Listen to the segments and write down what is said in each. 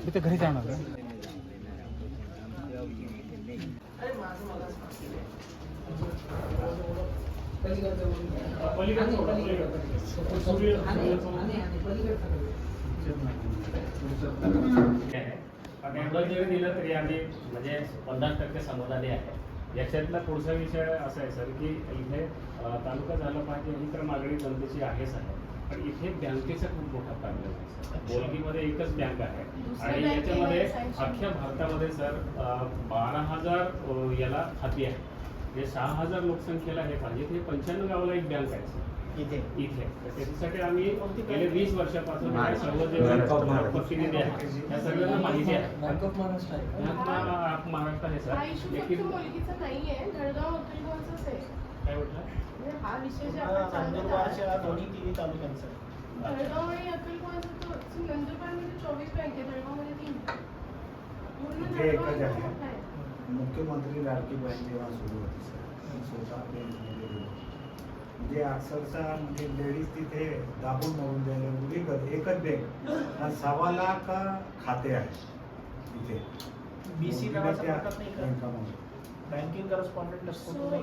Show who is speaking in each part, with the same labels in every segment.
Speaker 1: मी ते घरी जाणार
Speaker 2: दिलं तरी आम्ही म्हणजे पन्नास टक्के समाधानी आहे. याच्यातला पुढचा विषय असा आहे सर की इथे तालुका झाला पाहिजे ही तर मागणी जनतेची आहेच आहे. पण इथे बँकेचा खूप मोठा प्रॉब्लेम आहे. सर. बोलगीमध्ये एकच बँक आहे. आणि याच्यामध्ये. अख्ख्या भारतामध्ये सर बारा हजार याला खाती आहे. जे सहा हजार लोकसंख्येला हे पाहिजे. ते पंच्याण्णव गावाला एक बँक आहे सर.
Speaker 3: इथे.
Speaker 2: इथे. तर त्याच्यासाठी आम्ही गेले वीस वर्षापासून हे सर्व जे. प्रतिनिधी आहेत त्या सगळ्यांना माहिती आहे.
Speaker 3: बँक ऑफ महाराष्ट्र आहे
Speaker 2: महाराष्ट्र आहे
Speaker 4: हा
Speaker 2: सर लेकिन
Speaker 4: अक्कलकोटचाच आहे.
Speaker 2: काय म्हटलं
Speaker 4: हा विषय जे
Speaker 3: दोन्ही तिन्ही तालुक्यांचा
Speaker 4: तो so नंदुरबारमध्ये चोवीस बँक आहे तीन पूर्ण
Speaker 5: आहे.
Speaker 4: आहे.
Speaker 5: मुख्यमंत्री लाडकी बहीण जेव्हा सुरू होती सर मी स्वतः बँकमध्ये गेलो म्हणजे अक्षरशः म्हणजे लेडीज तिथे दाबून मरून द्यायला उभी एकच बँक आणि सव्वा लाख खाते आहे तिथे
Speaker 3: बी
Speaker 5: सी
Speaker 3: नावाचा प्रकार नाही का? बँकिंग करस्पॉन्डंट असतो नाही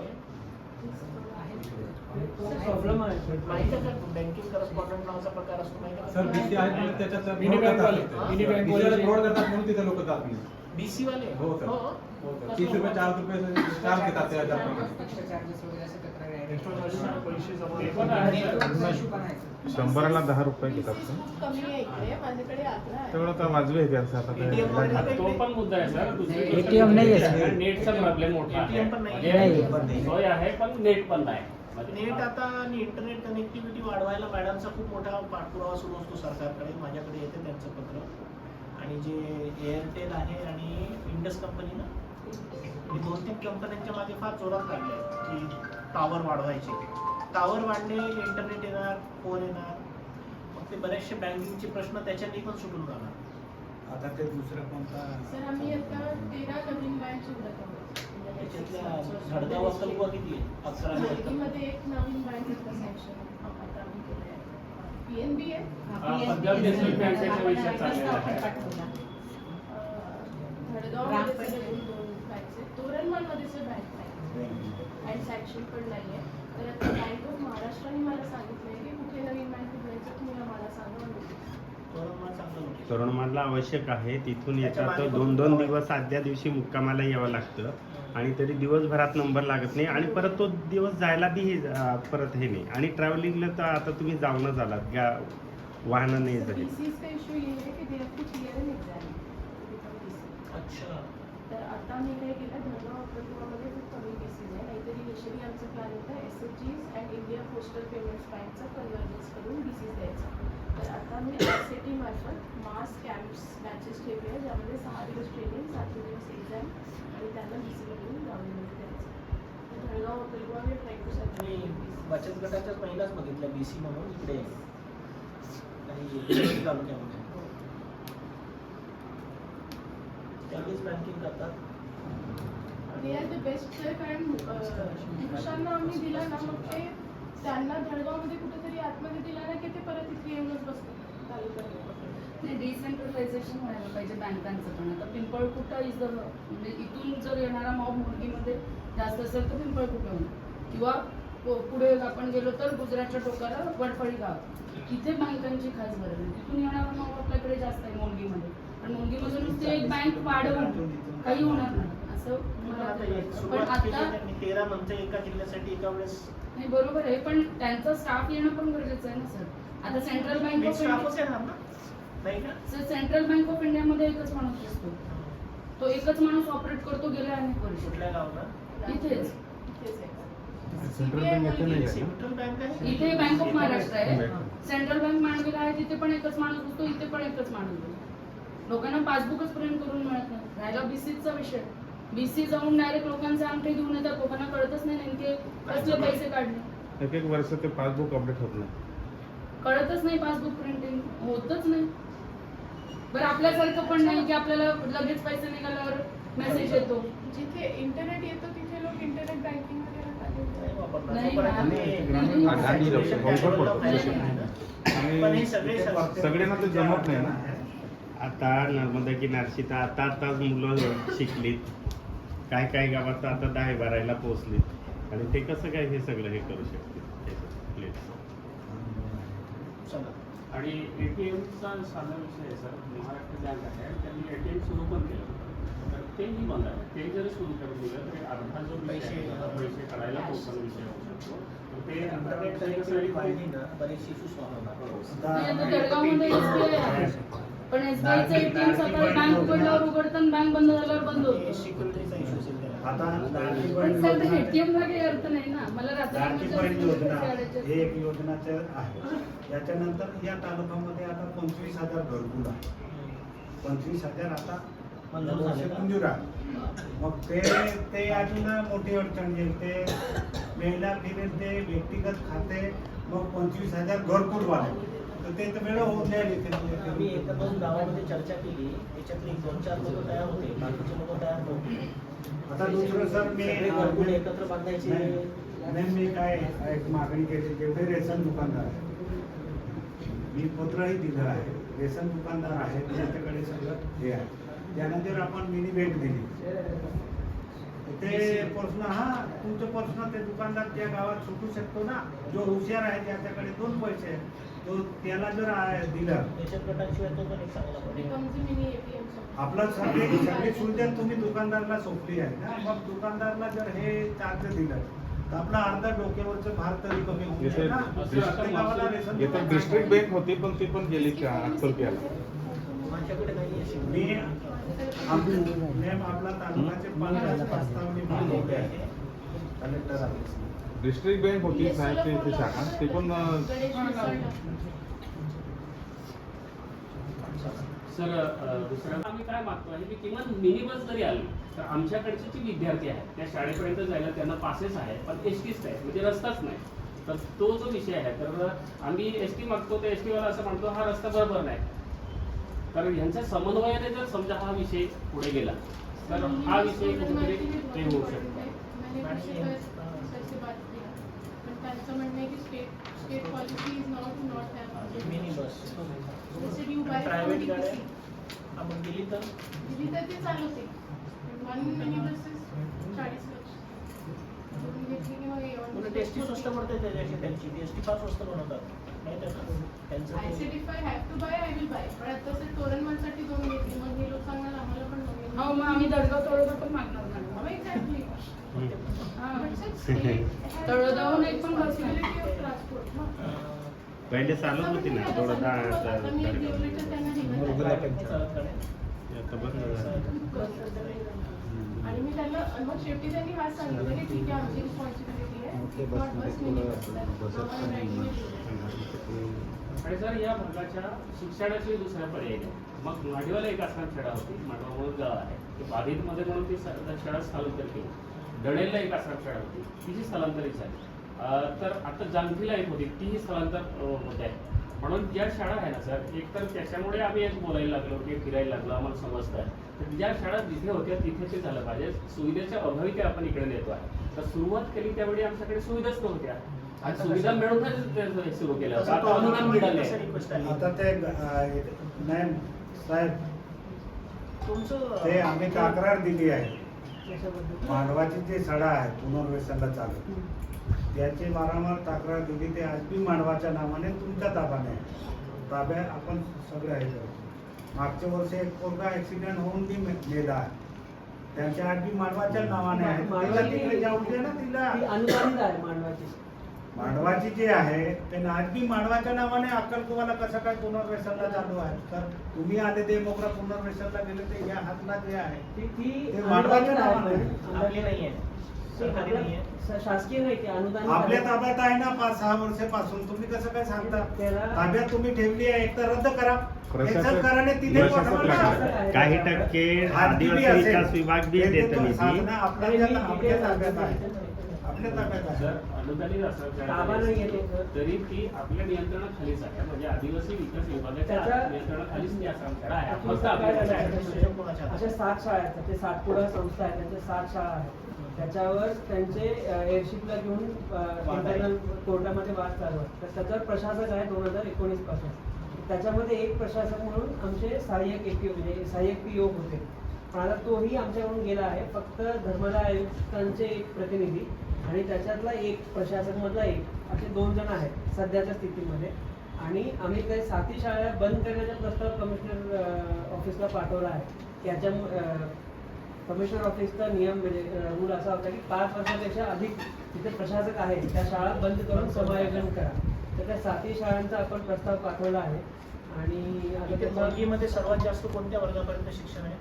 Speaker 3: बँकिंग करस्पॉन्डंट नावाचा प्रकार असतो
Speaker 1: सर
Speaker 3: का?
Speaker 1: बीसी आहेत म्हणून त्याच्यात
Speaker 6: मिनी
Speaker 1: fraud
Speaker 6: बँक वाले,
Speaker 1: करतात.
Speaker 6: मिनी बँक
Speaker 1: BC वाले
Speaker 6: वाले.
Speaker 1: fraud करतात म्हणून तिथे लोक जात नाही
Speaker 3: BC वाले
Speaker 1: हो सर
Speaker 3: हो.
Speaker 1: हो सर तीस रुपये चार रुपये चार्ज घेतात
Speaker 2: ते आहे सर.
Speaker 7: शंभराला दहा रुपये घेतात तेवढं तर वाजवी आहे त्यांचं आता
Speaker 2: तो पण मुद्दा आहे सर गोष्ट
Speaker 6: ATM नाही आहे,
Speaker 2: म्हणजे. नेटचा प्रॉब्लेम मोठा आहे. म्हणजे. सोय आहे पण नेट पण नाही म्हणजे
Speaker 3: नेट आता आणि इंटरनेट कनेक्टिव्हिटी वाढवायला मॅडमचा खूप मोठा पाठपुरावा सुरू असतो सरकारकडे माझ्याकडे येते त्यांचं पत्र आणि जे एअरटेल आहे आणि इंडस कंपनी ना हे दोन तीन कंपन्यांच्या मागे फार जोरात लागले आहेत की टॉवर वाढवायचे. टॉवर वाढले इंटरनेट येणार फोन येणार. मग ते बरेचसे बँकिंगचे प्रश्न त्याच्याने पण सुटून जाणार.
Speaker 5: आता ते दुसरं कोणता?
Speaker 4: सर आम्ही आता तेरा नवीन बँक उघडत आहोत.
Speaker 3: त्याच्यातल्या झडगाव अक्कलकुवा किती आहे? अकरा आणि.
Speaker 4: मुलगीमध्ये एक नवीन बँक आता सँक्शन आता आम्ही केलं आहे पीएनबी आहे
Speaker 2: हा, पंजाब नॅशनल बँकेचा विषय चाललेला आहे
Speaker 4: धडगावमध्ये सर दोन दोन बँक्स आहेत तोरणमाळमध्ये सर बँक नाही सँक्शन पण नाही आहे तर आता बँक ऑफ महाराष्ट्राने मला सांगितलं की कुठे नवीन बँक उघडायचं तुम्ही आम्हाला सांगा.
Speaker 7: तरुणमाडला आवश्यक आहे तिथून येतात तर दोन दोन. दिवस आदल्या दिवशी मुक्कामाला यावं लागतं. आणि तरी दिवसभरात नंबर लागत नाही आणि परत तो दिवस जायला बी हे परत हे नाही. आणि ट्रॅव्हलिंगला तर आता तुम्ही जाऊनच आलात गा वाहनं नाही झाली.
Speaker 4: है तर आता मी काय केलं धडगाव अक्कलकुवामध्ये खूप कमी केसेस आहे. नाहीतर इनिशियली आमचं प्लॅन होतं S H Gs and India postal payments बँकचा कन्व्हर्जन्स करून सी द्यायचा. तर आता मी एस ए टी मार्फत मास कॅम्प्स बॅचेस ठेवले आहे ज्यामध्ये सहा दिवस ट्रेनिंग सात दिवस एक्झाम आणि त्यांना बी सी घेऊन गावामध्ये द्यायचं. तर धडगाव अक्कलकुवा मी ट्राय
Speaker 3: बचत गटाच्याच महिलाच बघितल्या बी सी म्हणून इकडे. आणि इकडे तालुक्यामध्ये त्यांनीच बँकिंग करतात.
Speaker 4: They are the best sir कारण अं, पुरुषांना आम्ही दिला ना मग ते त्यांना जळगावमध्ये कुठेतरी आतमध्ये दिला ना की ते परत इथे येऊनच बसतात. तालुक्यामध्ये
Speaker 8: डिसेंट्रलायझेशन व्हायला पाहिजे बँकांचं पण. आता पिंपळकुटा इज द म्हणजे इथून जर येणारा मॉब मुलगीमध्ये जास्त असेल तर पिंपळकुटा होईल. किंवा पुढे आपण गेलो तर गुजरातच्या टोकाला वडफळी गाव. तिथे बँकांची खास गरज आहे. तिथून येणारा मॉब आपल्याकडे जास्त आहे मोलगीमध्ये. पण मोलगीमध्ये नुसते एक बँक वाढवून काही होणार नाही. असं मला
Speaker 3: आता
Speaker 8: वाटतं.
Speaker 3: एक
Speaker 8: पण
Speaker 3: सुरुवात केली
Speaker 8: आता
Speaker 3: त्यांनी तेरा नंतर एका जिल्ह्यासाठी एका वेळेस
Speaker 8: नाही बरोबर आहे पण त्यांचा स्टाफ येणं पण गरजेचं आहे ना सर? आता सेंट्रल बँक ऑफ इंडिया
Speaker 3: स्टाफच येणार ना नाही का?
Speaker 8: सर सेंट्रल बँक ऑफ इंडियामध्ये एकच माणूस असतो तो एकच माणूस ऑपरेट करतो गेल्या अनेक वर्ष
Speaker 3: कुठल्या गावला?
Speaker 8: इथेच.
Speaker 4: इथेच आहे.
Speaker 7: सेंट्रल बँक येते नाही का?
Speaker 3: सेंट्रल बँक आहे?
Speaker 8: इथे बँक ऑफ महाराष्ट्र आहे. सेंट्रल बँक मांडवीला आहे तिथे पण एकच माणूस असतो इथे पण एकच माणूस असतो लोकांना पासबुकच प्रिंट करून मिळत नाही. राहिला बीसीचा विषय. बीसी जाऊन डायरेक्ट लोकांचे अंगठे घेऊन येतात. लोकांना कळतच नाही नेमके कसले पैसे काढले.
Speaker 7: एक एक वर्ष ते पासबुक अपडेट होत नाही.
Speaker 8: कळतच नाही पासबुक प्रिंटिंग होतच नाही. बरं आपल्यासारखं पण नाही की आपल्याला लगेच पैसे निघाल्यावर मेसेज येतो.
Speaker 4: जिथे इंटरनेट येतो तिथे लोक इंटरनेट बँकिंग
Speaker 3: सगळे
Speaker 7: सगळ्यांना ते जमत नाही ना. आता नर्मदा किनारची तर आता आताच मुलं शिकलीत. काय काय गावात तर आता दहा बारायला पोहोचलीत. आणि ते कसं काय हे सगळं हे करू शकतील? प्लेट्स
Speaker 3: चला.
Speaker 2: आणि एटीएमचा साधा विषय आहे सर. महाराष्ट्र बँक आहे. त्यांनी एटीएम सुरू पण केलं तर तेही बंद आहे. ते जरी सुरू करून दिलं तरी अर्धा जो
Speaker 3: पैसे-
Speaker 2: पैसे काढायला पोहोचून विषय होऊ शकतो. ते
Speaker 3: होणार.
Speaker 8: पण एसबीआयचं एटीएम सकाळी बँक उघडल्यावर उघडतं बँक बंद झाल्यावर बंद पण सर एटीएम अर्थ नाही ना. मला रात्री
Speaker 5: हे एक योजनाचं आहे. याच्यानंतर या तालुक्यामध्ये आता पंचवीस हजार घरकुल आहे. पंचवीस हजार आता
Speaker 3: मंजूर
Speaker 5: आहे. मग ते ते अजून मोठी अडचण येईल ते. महिला फिरेल ते व्यक्तिगत खाते. मग पंचवीस हजार घरकुल वाले तर ते तर वेळ होऊन जाईल
Speaker 3: आम्ही एका. दोन गावामध्ये चर्चा केली. त्याच्यातले दोन चार लोक तयार होते. बाकीचे लोक तयार नव्हते.
Speaker 5: आता दुसरं सर मी
Speaker 3: घरकुल एकत्र बांधायचे.
Speaker 5: नाही नाही, मी काय एक मागणी केली जेवढे रेशन दुकानदार आहेत. मी पत्रही दिलं आहे. रेशन दुकानदार आहेत त्यांच्याकडे सगळं हे आहे. त्यानंतर आपण मिनी भेट दिली. ते प्रश्न हा तुमचं प्रश्न ते दुकानदार त्या गावात सुटू शकतो ना. जो हुशार आहे त्याच्याकडे दोन पैसे आहेत. तो त्याला जर दिलं. आपलं सगळे सगळी सुविधा तुम्ही दुकानदाराला सोपली आहे ना. मग दुकानदाराला जर हे चार्ज दिलं तर आपला अर्धा डोक्यावरचं भार तरी कमी ना.
Speaker 1: District-
Speaker 5: ration.
Speaker 1: बँक होती पण ती पण गेली
Speaker 5: मी मॅम आपला मागवले आहे
Speaker 3: आहे.
Speaker 5: कलेक्टर
Speaker 1: डिस्ट्रिक्ट बँक होती साहेब ते
Speaker 4: फोन
Speaker 1: शाखा. ते पण.
Speaker 2: सर दुसरं आम्ही काय मागतो आहे की किमान मिनी बस जरी आली तर आमच्याकडचे जे विद्यार्थी आहेत त्या शाळेपर्यंत जायला त्यांना पासेस आहे पण एस टीच नाही म्हणजे रस्ताच नाही. तर तो जो विषय आहे तर आम्ही एस टी मागतो तर एस टीवाला असं म्हणतो हा रस्ता बरोबर नाही. तर ह्यांच्या समन्वयाने जर समजा हा विषय पुढे गेला तर हा विषय कुठेतरी ते होऊ शकतो.
Speaker 4: मैंने कुछ सर से बात किया पण त्यांचं म्हणणं आहे की state state policy is not not
Speaker 3: mini bus
Speaker 4: जसे यू बाय
Speaker 3: प्रायव्हेट गाड्या आपण गेली तर
Speaker 4: दिली तर ते चालवते वन मिनी बस चाळीस लक्ष तुम्ही घेतली की मग
Speaker 3: पुन्हा टेस्टी स्वस्त पडते त्याच्याशी त्यांची टेस्टी फार स्वस्त बनवतात
Speaker 4: आय
Speaker 3: ते-
Speaker 4: said if I have to buy I will buy पण आता तसे तोरणमालसाठी दोन घेतली. मग हे लोक सांगणार आम्हाला पण दोन
Speaker 8: हो मग आम्ही दडगाव तळोदा पण मागणार मॅडम
Speaker 4: एक्झॅक्टली
Speaker 8: हा.
Speaker 4: ट्रान्सपोर्ट
Speaker 8: तळोदाहून एक पण बस नाही.
Speaker 3: अं,
Speaker 7: पहिले चालत होती ना
Speaker 4: आता
Speaker 3: हे
Speaker 7: बंद झालं.
Speaker 4: आणि मी त्यांना मग शेवटी त्यांनी हाच सांगितलं की ठीक आहे आमची रिस्पॉन्सिबिलिटी आहे. Not
Speaker 2: आणि सर या भागाच्या शिक्षणाची दुसरा पर्याय नाही. मग माडीवाला एक आश्रम शाळा होती माडवा गाव आहे. ते बाधितमध्ये म्हणून ती शाळा स्थलांतर केली. दडेलला एक आश्रम शाळा होती तिची स्थलांतरित झाली. तर आता जानकीला एक होती तीही स्थलांतर होत आहे. म्हणून ज्या शाळा आहे ना सर एक तर त्याच्यामुळे आम्ही एक बोलायला लागलो की फिरायला लागलो आम्हाला समजतं आहे तर ज्या शाळा जिथे होत्या तिथे ते झालं पाहिजे. सुविधेच्या अभावी ते आपण इकडे नेतो आहे. तर सुरुवात केली त्यावेळी आमच्याकडे सुविधाच नव्हत्या. आणि सुविधा मिळूनच ते सुरू केल्या.
Speaker 3: तसं
Speaker 2: आता
Speaker 5: ते मॅम साहेब
Speaker 3: तुमचं
Speaker 5: ते आम्ही तक्रार दिली आहे. मांडवाची जी सडा आहे पुनर्वसनला चालू. त्याची वारंवार तक्रार दिली. ते आज बी मांडवाच्या नावाने तुमच्या ताब्याने आहे. ताब्या आपण सगळे आहे करतो. मागच्या वर्षी एक पोरगा ऍक्सिडेंट होऊन बी मे- मेला आहे त्यांच्या आज बी मांडवाच्या नावाने आहे. तिला तिकडे जाऊ दे ना तिला.
Speaker 6: ती अनुदानित आहे मांडवाची
Speaker 5: मांडवाची जे आहे ते आज बी मांडवाच्या नावाने अक्कलकुवाला कसं काय पुनर्वसनला चालू आहे? तर तुम्ही आले ते मोकळा पुनर्वसनला गेले ते या हातला जे आहे
Speaker 6: ती
Speaker 5: मांडवाच्या नावाने.
Speaker 3: आपली नाही आहे
Speaker 6: शासकीय
Speaker 5: आपल्या
Speaker 6: आहे.
Speaker 5: ताब्यात आहे ना पाच सहा वर्षापासून. तुम्ही कसं काय सांगता? ताब्यात तुम्ही ठेवली आहे एक तर रद्द करा.
Speaker 7: काही टक्के आदिवासी? विकास विभाग बी देतं
Speaker 5: आपल्या ताब्यात आहे.
Speaker 2: तरी ती आपल्या नियंत्रणाखालीच आहे. म्हणजे आदिवासी विकास विभागाच्या नियंत्रणाखालीच ती आश्रम शाळा आहे. फक्त आपल्या?
Speaker 6: अशा सात शाळा आहेत. ते सातपुडा संस्था आहे. त्यांच्या सात शाळा आहेत. त्याच्यावर त्यांचे एअरशिपला घेऊन. इंटरनल कोर्टामध्ये वाद चालू आहे. तर त्याच्यावर प्रशासक आहे दोन हजार एकोणीसपासून. त्याच्यामध्ये एक प्रशासक म्हणून आमचे सहाय्यक एक म्हणजे सहाय्यक पी होते. पण आता तोही आमच्याकडून गेला आहे फक्त धर्मादाय आयुक्तांचे एक प्रतिनिधी आणि त्याच्यातला एक प्रशासक मधला एक असे दोन जण आहेत सध्याच्या स्थितीमध्ये. आणि आम्ही काही साथी शाळा बंद करण्याचा प्रस्ताव कमिशनर ऑफिसला पाठवला आहे. की याच्या कमिशनर ऑफिसचा नियम म्हणजे रूल असा होता की पाच वर्षापेक्षा अधिक तिथे प्रशासक आहे त्या शाळा बंद करून समायोजन करा. तर त्या साती शाळांचा आपण प्रस्ताव पाठवला आहे. आणि
Speaker 3: मुलगीमध्ये सर्वात जास्त कोणत्या वर्गापर्यंत शिक्षण आहे?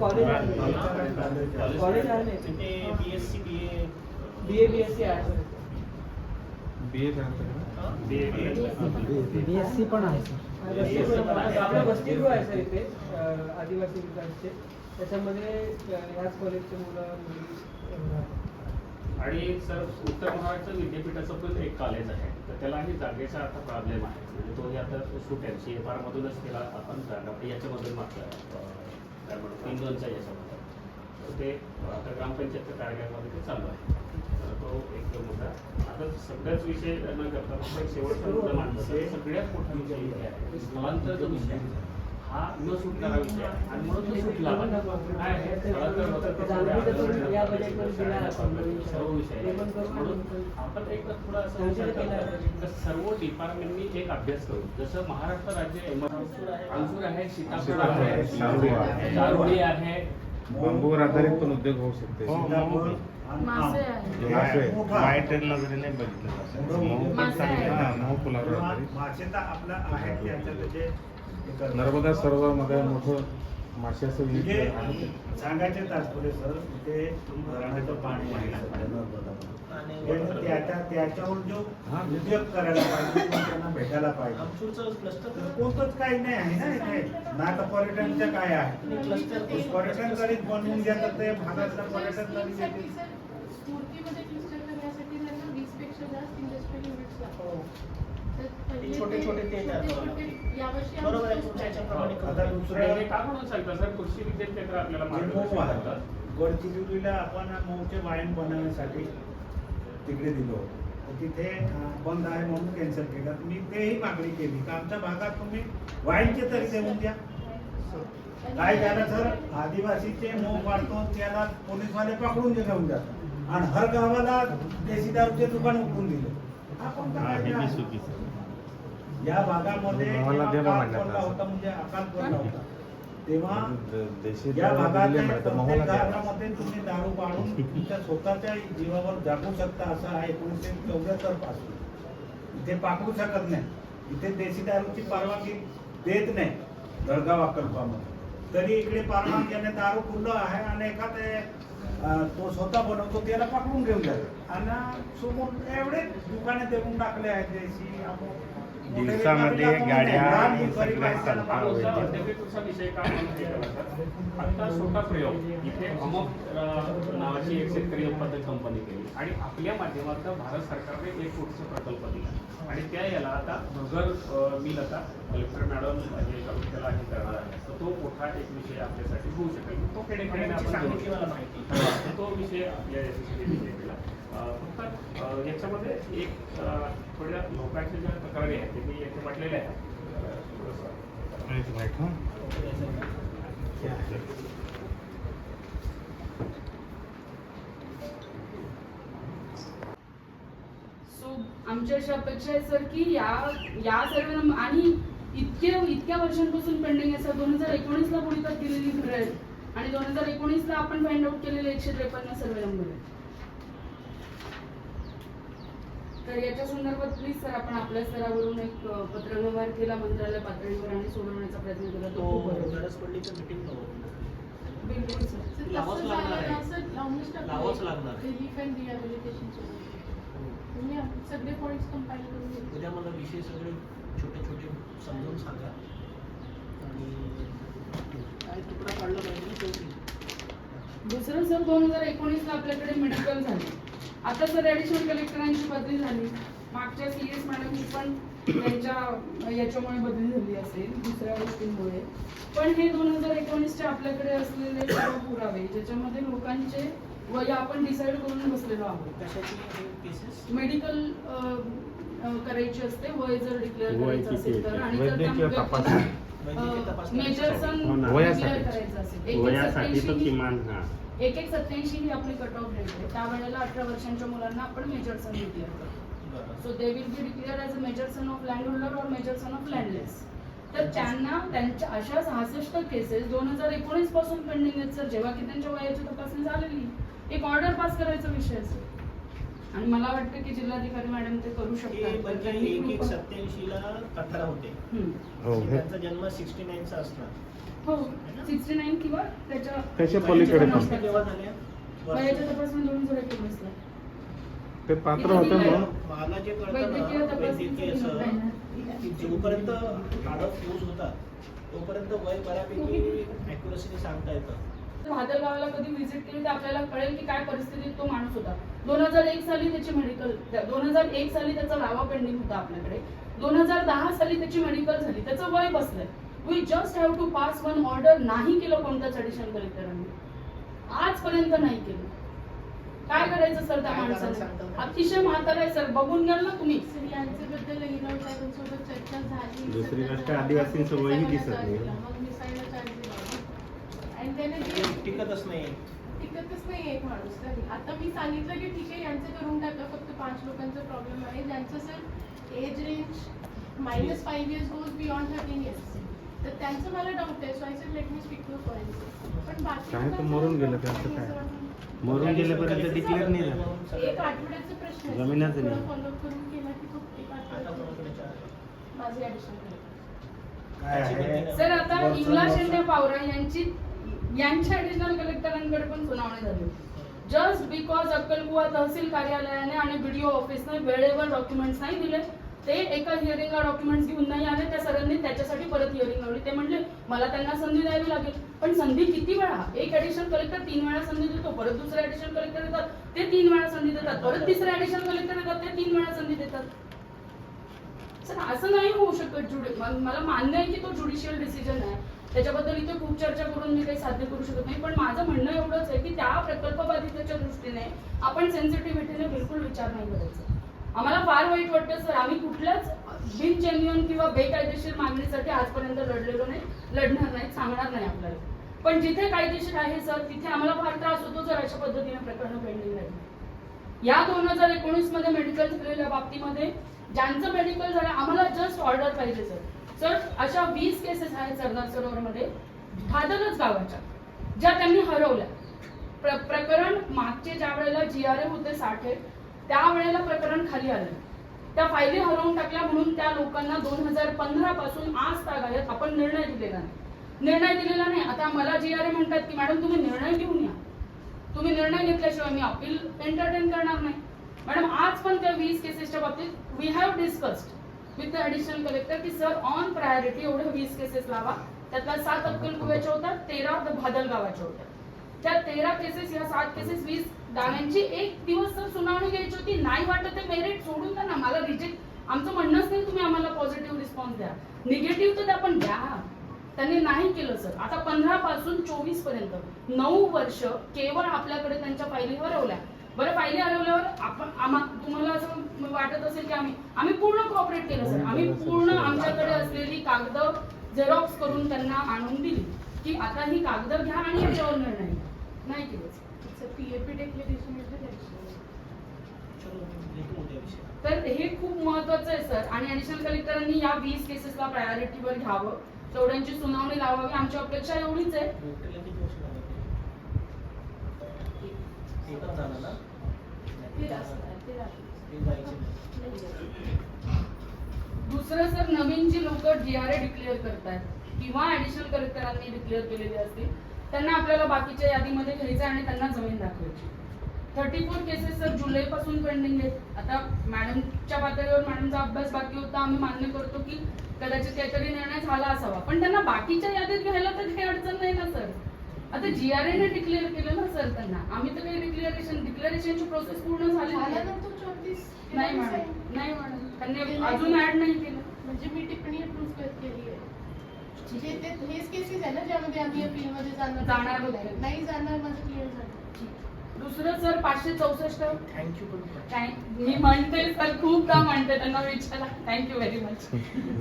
Speaker 6: कॉलेज आहे. कॉलेज आहे.
Speaker 3: B S C B A
Speaker 6: B A B S C आहे.
Speaker 7: B A
Speaker 6: B S C पण आहे आपलं वसतिगृह आहे. सर इथे आदिवासी विकासचे. त्याच्यामध्ये ह्याच कॉलेजचे मुलं मुली.
Speaker 2: आणि सर उत्तर महाराष्ट्र विद्यापीठाचं पण एक कॉलेज आहे. तर त्यालाही जागेचा आता प्रॉब्लेम आहे. म्हणजे तोही आता सूट आहे. सी एफ आरमधूनच त्याला आपण जागा याच्यामधून मागतो काय म्हणतो तीन दोनच्या याच्यामध्ये तर ते आता ग्रामपंचायतच्या कार्यालयामध्ये ते चालू आहे. तो एक मुद्दा आता सगळ्याच विषय न करता फक्त एक शेवटचा मुद्दा मांडतो तर सगळ्यात मोठा विषय इथे आहे. स्थलांतरचा विषय आहे. हा न सुटणारा विषय आहे. आणि म्हणून तो सुटला काय आहे? स्थलांतर होतं ते. सर्व विषय म्हणून आपण थोडा असं विचार तर सर्व डिपार्टमेंटनी एक अभ्यास करू जसं महाराष्ट्र राज्य अंसूर आहे सीताफळ आहे
Speaker 7: शाहू आहे.
Speaker 2: चारोळी आहे
Speaker 9: बांबूवर आधारित पण उद्योग होऊ शकते.
Speaker 7: हो,
Speaker 8: मासे. आहे
Speaker 7: मासे. माय नाही बघितलं तसं. मऊ पण
Speaker 8: मासे
Speaker 7: चांगले
Speaker 8: आहे.
Speaker 7: हा, मऊ पुलावर
Speaker 5: आपला जे हे करतात.
Speaker 9: नर्मदा मोठं माशाचं
Speaker 5: म्हणजे
Speaker 9: आहे
Speaker 5: सांगायचे सर इथे धरणाचं पाणी आहे हे त्याच्या त्याच्यावर जो
Speaker 9: हा.
Speaker 5: उद्योग करायला पाहिजे किंवा त्यांना भेटायला पाहिजे तर कोणतंच काही नाही आहे ना इथे ना तर पर्यटनचं काय आहे
Speaker 3: क्लस्टर
Speaker 5: पर्यटन करीत बनवून घेतात ते भागातलं पर्यटन येते.
Speaker 4: सर स्फूर्तीमध्ये क्लस्टर करण्यासाठी त्यांना वीसपेक्षा जास्त इंडस्ट्रियल युनिट्स लागतात. तर
Speaker 3: छोटे- छोटे ते बरोबर आहे.
Speaker 5: आता
Speaker 2: हे का म्हणून सांगता सर? कृषी विद्यान केंद्र आपल्याला मार्गदर्शन.
Speaker 5: गडचिरोलीला आपण मऊचे वाईन बनवण्यासाठी तिकडे दिलो. तर तिथे बंद आहे म्हणून कॅन्सल केलं. तर मी तेही मागणी केली. का आमच्या भागात तुम्ही वाईनचे तरी देऊन द्या. काय झालं सर आदिवासीचे मऊ पाडतो त्याला पोलीसवाले पकडून घेऊन जातात. आणि हर गावाला देशी दारूचे दुकान उघडून दिले?
Speaker 7: चुकीचं
Speaker 5: या भागामध्ये. होता म्हणजे अकाल पडला होता तेव्हा
Speaker 9: देशी
Speaker 5: या. गावामध्ये तुम्ही दारू पाडून तुमच्या स्वतःच्या जीवावर जागू शकता असं आहे एकोणीसशे चौऱ्याहत्तरपासून इथे पाकडू शकत नाही इथे देशी दारूची परवानगी देत नाही जळगाव अक्कलपामध्ये तरी इकडे परवानगीने दारू खुल्लं आहे आणि एखादे अं, तो स्वतः बनवतो त्याला पकडून घेऊन जातो. आणि समोर एवढे दुकाने देऊन टाकले आहेत देशी आपण
Speaker 7: दिवसामध्ये गाड्या सगळ्या चालतात.
Speaker 2: छोटा प्रयोग इथे अमोक नावाची एक शेतकरी उत्पादक कंपनी केली आणि आपल्या माध्यमातून भारत सरकारने एक कोटीचा प्रकल्प दिला आणि त्या याला आता भगर मिल आता कलेक्टर मॅडम हे त्याला हे करणार आहे तर तो मोठा एक विषय आपल्यासाठी होऊ शकेल तो खेडेखेड्याने आपण
Speaker 3: सांगितली मला. माहिती.
Speaker 2: तर तो विषय आपल्या केला फक्त याच्यामध्ये एक थोड्या लोकांच्या ज्या तक्रारी आहेत ते मी येथे म्हटलेल्या आहेत.
Speaker 8: आमच्या अशी अपेक्षा आहे सर की या या सर्व आणि इतके इतक्या वर्षांपासून पेंडिंग आहे सर दोन हजार एकोणीसला कोणी तर दिलेली घरं आहेत आणि दोन हजार एकोणीसला आपण फाइंड आउट केलेले एकशे त्रेपन्न सर्वे नंबर आहेत. तर याच्या संदर्भात प्लीज सर आपण आपल्या स्तरावरून एक पत्रव्यवहार केला मंत्रालय पातळीवर आणि सोडवण्याचा प्रयत्न केला तो.
Speaker 3: गरज पडली तर मिटिंग
Speaker 8: बिलकुल सर.
Speaker 3: लागणार
Speaker 4: सोबत. तुम्ही सगळे पॉईंट्स कंपाईल करून.
Speaker 3: उद्या मला विषय सगळे छोटे छोटे समजून सांगा. आणि काय तुकडा काढला पाहिजे
Speaker 8: दुसरं सर दोन हजार एकोणीसला आपल्याकडे मेडिकल झाले. आता सर ॲडिशनल कलेक्टरांची बदली झाली. मागच्या सी एस मॅडम ही पण त्यांच्या याच्यामुळे बदली झाली असेल दुसऱ्या गोष्टींमुळे. पण हे दोन हजार एकोणीसचे आपल्याकडे असलेले सर्व पुरावे ज्याच्यामध्ये लोकांचे वय आपण डिसाईड करून बसलेलो आहोत. मेडिकल करायची असते वय जर डिक्लेअर
Speaker 7: वय
Speaker 8: करायचं असेल तर? आणि जर
Speaker 7: वैद्यकीय
Speaker 8: त्या
Speaker 7: तपासणी.
Speaker 3: वैद्यकीय तपासणी.
Speaker 8: मेजरसन
Speaker 7: हो ना.
Speaker 8: डिक्लेअर
Speaker 7: वयासाठी.
Speaker 8: करायचं असेल. एक एक
Speaker 7: वयासाठी तर
Speaker 8: 87
Speaker 7: किमान हा
Speaker 8: एक एक सत्याऐंशी ही आपली कट ऑफ रेट आहे. त्यावेळेला अठरा वर्षांच्या मुलांना आपण मेजर सन डिक्लेअर करतो. So they will be declare as a major son of land holder और मेजर सन ऑफ लँडलेस तर त्यांना त्यांच्या अशा सहासष्ट केसेस दोन हजार एकोणीसपासून पेंडिंग आहेत सर जेव्हा की त्यांच्या वयाची तपासणी झालेली. एक ऑर्डर पास करायचा विषय असेल आणि मला वाटतं की जिल्हाधिकारी मॅडम ते करू शकतात.
Speaker 3: एक एक सत्याऐंशी ला अठरा होते.
Speaker 7: हो हे.
Speaker 3: त्यांचा जन्म सिक्स्टी नाईनचा असणार.
Speaker 8: हो सिक्स्टी नाईन किंवा त्याच्या
Speaker 9: त्याच्या पलीकडे पण.
Speaker 3: झाल्या
Speaker 8: वयाच्या दोन हजार एकोणीसला
Speaker 9: ते पात्र होते म्हणून.
Speaker 3: मला जे कळतं
Speaker 8: वैद्यकीय
Speaker 3: ना. की जोपर्यंत हाडं फ्यूज होतात तोपर्यंत वय बऱ्यापैकी अॅक्युरसीने सांगता येतं.
Speaker 8: भादर गावाला कधी व्हिजिट केली तर आपल्याला कळेल की काय परिस्थितीत तो माणूस होता. दोन हजार एक साली त्याची मेडिकल दोन हजार एक साली त्याचा लावा पेंडिंग होता आपल्याकडे. दोन हजार दहा साली त्याची मेडिकल झाली. त्याचं वय बसलंय. We just have to pass one order नाही केलं कोणत्याच ऍडिशनल कलेक्टरांनी. आजपर्यंत नाही केलं. काय करायचं सर त्या
Speaker 3: सांगता?
Speaker 8: अतिशय म्हातारा आहे सर बघून घ्याल ना तुम्ही.
Speaker 7: दुसरी गोष्ट. आदिवासींचं वयही दिसत नाही.
Speaker 3: टिकतच नाही.
Speaker 4: टिकतच नाही एक माणूस तरी आता मी सांगितलं की ठीक आहे यांचं करून टाका. फक्त पाच लोकांचा प्रॉब्लेम आहे. ज्यांचं sir age range minus five years goes beyond thirteen years तर त्यांचं मला डाऊट आहे so I said let me speak to forensic पण बाकी
Speaker 9: काय तर मरून गेलं त्यांचं काय?
Speaker 7: मरून गेल्यापर्यंत डिक्लेअर नाही झालं
Speaker 4: एक आठवड्याचा प्रश्न आहे
Speaker 7: जमिनाचं
Speaker 4: थोडा
Speaker 7: नाही.
Speaker 4: फॉलो करून केला की फक्त एक
Speaker 3: आता
Speaker 4: आठवड्याचा
Speaker 3: कोणाकडे चार?
Speaker 4: माझे ऍडिशन
Speaker 5: काय आहे
Speaker 8: सर आता
Speaker 5: वर्षानुवर्ष-
Speaker 8: इंगला पावरा यांची यांच्या ऍडिशनल कलेक्टरांकडे पण सुनावणी झाली जस्ट बिकॉज अक्कलकुवा तहसील कार्यालयाने आणि बीडीओ ऑफिसने वेळेवर डॉक्युमेंट्स नाही दिले ते एका हिअरिंगला डॉक्युमेंट्स घेऊन नाही आले त्या सरांनी त्याच्यासाठी परत हिअरिंग लावली. ते म्हणले मला त्यांना संधी द्यावी लागेल. पण संधी किती वेळा? एक ऍडिशनल कलेक्टर तीन वेळा संधी देतो परत दुसरं ऍडिशनल कलेक्टर देतात ते तीन वेळा संधी देतात परत तिसरे ऍडिशनल कलेक्टर देतात ते तीन वेळा संधी देतात. सर असं नाही होऊ शकत जुडि मला मान्य आहे की तो ज्युडिशियल डिसिजन आहे. त्याच्याबद्दल इथे खूप चर्चा करून मी काही साध्य करू शकत नाही पण माझं म्हणणं एवढंच आहे की त्या प्रकल्प बाधिताच्या दृष्टीने आपण सेन्सिटिव्हिटीने बिलकुल विचार नाही करायचा. आम्हाला फार वाईट वाटतं सर. आम्ही कुठल्याच बिनजेन्युअन किंवा बेकायदेशीर मागणीसाठी आजपर्यंत लढलेलो नाही लढणार नाही सांगणार नाही आपल्याला. पण जिथे कायदेशीर आहे सर तिथे आम्हाला फार त्रास होतो जर अशा पद्धतीने प्रकरण पेंडिंग राहील या दोन हजार एकोणीसमध्ये मेडिकल झालेल्या बाबतीमध्ये ज्यांचं मेडिकल झालं आम्हाला जस्ट ऑर्डर पाहिजे सर. सर अशा वीस केसेस आहेत सरदार सरोवरमध्ये धादरच गावाच्या ज्या त्यांनी हरवल्या. प्र प्रकरण मागचे ज्या वेळेला जी आर ए होते साठे त्यावेळेला प्रकरण खाली आलं. त्या फायली हरवून टाकल्या म्हणून त्या लोकांना दोन हजार पंधरा पासून आज तागायत आपण निर्णय दिलेला नाही. निर्णय दिलेला नाही. आता मला जी आर ए म्हणतात की मॅडम तुम्ही निर्णय घेऊन या. तुम्ही निर्णय घेतल्याशिवाय मी अपील एंटरटेन करणार नाही. मॅडम आज पण त्या वीस केसेसच्या बाबतीत we have discussed with the additional collector की सर ऑन प्रायोरिटी एवढ्या वीस केसेस लावा. त्यातल्या सात अक्कलकुव्याच्या होत्या तेरा द भादल गावाच्या होत्या. त्या तेरा केसेस या सात केसेस वीस दाव्यांची एक दिवस सर सुनावणी घ्यायची होती नाही वाटत ते मेरिट सोडून द्या ना. मला रिजेक्ट आमचं म्हणणंच नाही तुम्ही आम्हाला पॉझिटिव्ह रिस्पॉन्स द्या. निगेटिव्ह तर त्या पण द्या. त्यांनी नाही केलं सर आता पंधरा पासून चोवीसपर्यंत. नऊ वर्ष केवळ आपल्याकडे त्यांच्या फायली हरवल्या. बरं फायली हरवल्यावर आपण आम्हा तुम्हाला असं वाटत असेल की आम्ही आम्ही पूर्ण कॉपरेट केलं सर आम्ही पूर्ण आमच्याकडे असलेली कागद झेरॉक्स करून त्यांना आणून दिली. की आता ही कागद घ्या आणि याच्यावर निर्णय. नाही केलं तर हे खूप महत्वाचं आहे सर. आणि ऍडिशनल कलेक्टरांनी या वीस केसेसला प्रायोरिटीवर घ्यावं. तेवढ्यांची सुनावणी लावावी. आमची अपेक्षा एवढीच आहे. दुसरं सर नवीन जी लोक जी आर ए डिक्लेअर करतात किंवा ऍडिशनल कलेक्टरांनी डिक्लेअर केलेले असतील त्यांना आपल्याला बाकीच्या यादीमध्ये घ्यायचं आणि त्यांना जमीन दाखवायची. थर्टी फोर केसेस सर जुलैपासून पेंडिंग आहेत. आता मॅडमच्या पातळीवर मॅडमचा अभ्यास बाकी होता. आम्ही मान्य करतो की कदाचित काहीतरी निर्णय झाला असावा. पण त्यांना बाकीच्या यादीत घ्यायला तर काही अडचण नाही ना सर आता जी आर एने डिक्लेअर केलं ना सर त्यांना. आम्ही तर काही डिक्लेरेशन डिक्लेरेशनची प्रोसेस पूर्ण झाली नाही. मॅडम नाही मॅडम त्यांनी अजून ऍड नाही केलं.
Speaker 4: म्हणजे मी टिप्पणी जे ते हेच केसेस आहे ना ज्यामध्ये आम्ही अपील मध्ये जाणार
Speaker 8: जाणार होते.
Speaker 4: नाही जाणार माझं क्लिअर झालं.
Speaker 8: दुसरं सर पाचशे चौसष्ट.
Speaker 3: थँक्यू पण.
Speaker 8: काय- मी म्हणते सर खूपदा म्हणते त्यांना विचारा. थँक्यू व्हेरी मच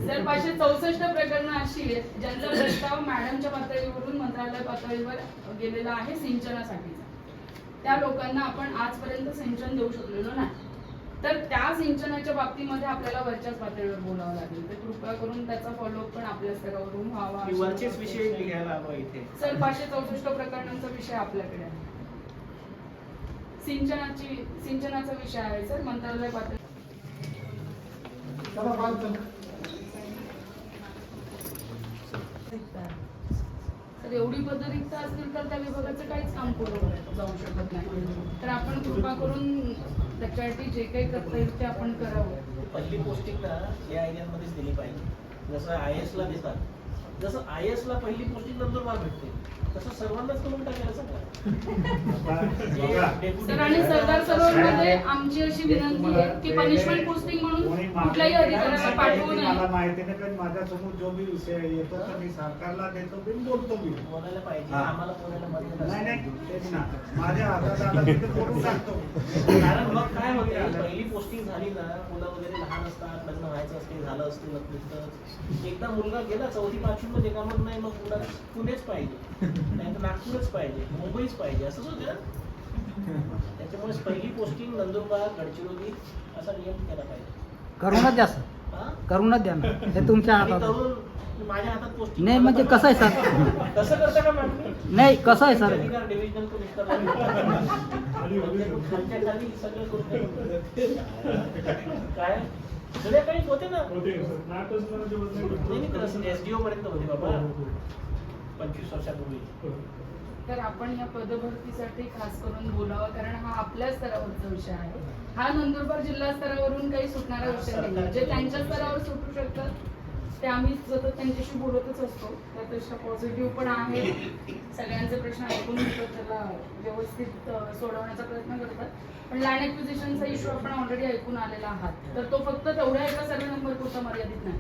Speaker 8: सर पाचशे चौसष्ट प्रकरणं अशी आहेत. ज्यांचा प्रस्ताव मॅडमच्या पातळीवरून मंत्रालय पातळीवर गेलेला आहे सिंचनासाठी त्या लोकांना आपण आजपर्यंत सिंचन देऊ शकलेलो नाही. तर त्या सिंचनाच्या बाबतीमध्ये आपल्याला वरच्याच पातळीवर बोलावं लागेल. तर कृपया करून त्याचा फॉलोअप पण आपल्या स्तरावरून व्हावा
Speaker 3: मी
Speaker 8: अशी
Speaker 3: वरचेच
Speaker 8: मला
Speaker 3: विषय लिहायला हवा इथे.
Speaker 8: सर पाचशे चौसष्ट प्रकरणांचा विषय आपल्याकडे आहे. सिंचनाची सिंचनाचा विषय आहे सर. मंत्रालय पातळी तर एवढी पद्धतिकता असतील तर त्या विभागाचं काहीच काम पुढे जाऊ शकत नाही. तर आपण कृपा करून त्याच्यासाठी जे काही करता येईल ते आपण करावं.
Speaker 3: पहिली पोस्टिंग ना या एरियामध्येच दिली पाहिजे. जसं आय एस ला देतात जसं आय एस ला पहिली पोस्टिंग नंदुरबार भेटते तसं सर्वांनाच करून टाकायला सांगा.
Speaker 8: सर आणि सरदार सरोवरमध्ये आमची अशी विनंती आहे की पनिशमेंट पोस्टिंग अधिकाऱ्याला पाठवू
Speaker 5: मला
Speaker 8: नये.
Speaker 5: माहिती नाही कारण माझ्यासमोर जो मी विषय येतो तर मी सरकारला देतो मी बोलतो मी.
Speaker 3: बोलायला पाहिजे
Speaker 5: हा.
Speaker 3: आम्हाला बोलायला मध्ये
Speaker 5: नाही
Speaker 3: नसतं.
Speaker 5: नाही तेच ना माझ्या हातात आलं टाकतो
Speaker 3: कारण मग काय होते पहिली पोस्टिंग झाली ना मुलं वगैरे लहान असतात लग्न व्हायचं असते झालं असते लग्न एकदा मुलगा गेला चौथी पाचवी मध्ये का मग नाही मग मुला पुणेच पाहिजे. नाही तर नागपूरच पाहिजे मुंबईच पाहिजे असंच होते. ना त्याच्यामुळे पहिली पोस्टिंग नंदुरबार गडचिरोली असा नियम केला पाहिजे.
Speaker 10: करूनच द्या सर.
Speaker 3: हा?
Speaker 10: करूनच द्या ना. हे तुमच्या हातात. आहे.
Speaker 3: माझ्या हातात
Speaker 10: नाही म्हणजे कसं आहे सर?
Speaker 3: कसं करता का मॅम
Speaker 10: नाही कसं आहे सर?
Speaker 3: अधिकार डिव्हिजन तो खालच्या खाली सगळं करून काय? जुन्या काही होते ना? नाही नाही एस डी पर्यंत होते बाबा. पंचवीस वर्षापूर्वी.
Speaker 8: तर आपण या पदभरतीसाठी खास करून बोलावं कारण हा आपल्या स्तरावरचा विषय आहे. हा नंदुरबार जिल्हा स्तरावरून काही सुटणारा विषय नाही जे त्यांच्या स्तरावर सुटू शकतात ते आम्ही सतत त्यांच्याशी बोलतच असतो. त्यापेक्षा पॉझिटिव्ह पण आहे सगळ्यांचे प्रश्न ऐकून घेतो त्याला व्यवस्थित सोडवण्याचा प्रयत्न करतात. पण लँड ॲक्विजिशनचा इश्यू आपण ऑलरेडी ऐकून आलेला आहात. तर तो फक्त तेवढ्या एका सर्वे नंबर पुरता मर्यादित नाही.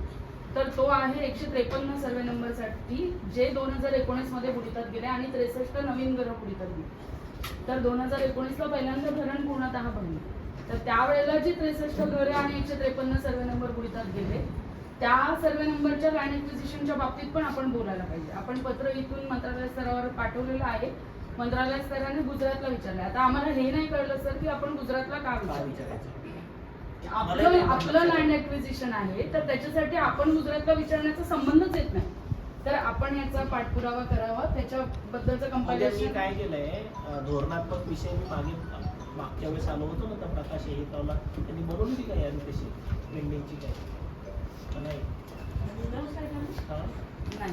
Speaker 8: तर तो आहे एकशे त्रेपन्न सर्वे नंबरसाठी जे दोन हजार एकोणीसमध्ये बुडितात गेले आणि त्रेसष्ट नवीन घरं बुडितात गेली. तर दोन हजार एकोणीसला पहिल्यांदा धरण पूर्णतः बनलं तर त्यावेळेला जी त्रेसष्ट घरे आणि एकशे त्रेपन्न सर्वे नंबर बुडितात गेले त्या सर्वे नंबरच्या लँड एक्विजिशनच्या बाबतीत पण आपण बोलायला पाहिजे. आपण पत्र इथून मंत्रालय स्तरावर पाठवलेलं आहे. मंत्रालय स्तराने गुजरातला विचारलं आता आम्हाला हे नाही कळलं सर की आपण गुजरातला का
Speaker 3: विचारायचं?
Speaker 8: आपलं आपलं लँड ॲक्विजिशन आहे तर त्याच्यासाठी आपण गुजरातला विचारण्याचा संबंधच येत नाही. तर आपण याचा पाठपुरावा करावा त्याच्याबद्दलचं कंपायलेशन
Speaker 3: काय केलंय धोरणात्मक विषय मागे मागच्या वेळेस आलो होतो ना प्रकाश हेकावला त्यांनी बनवली काय यादी तशी पेंडिंगची काय हा?
Speaker 8: नाही.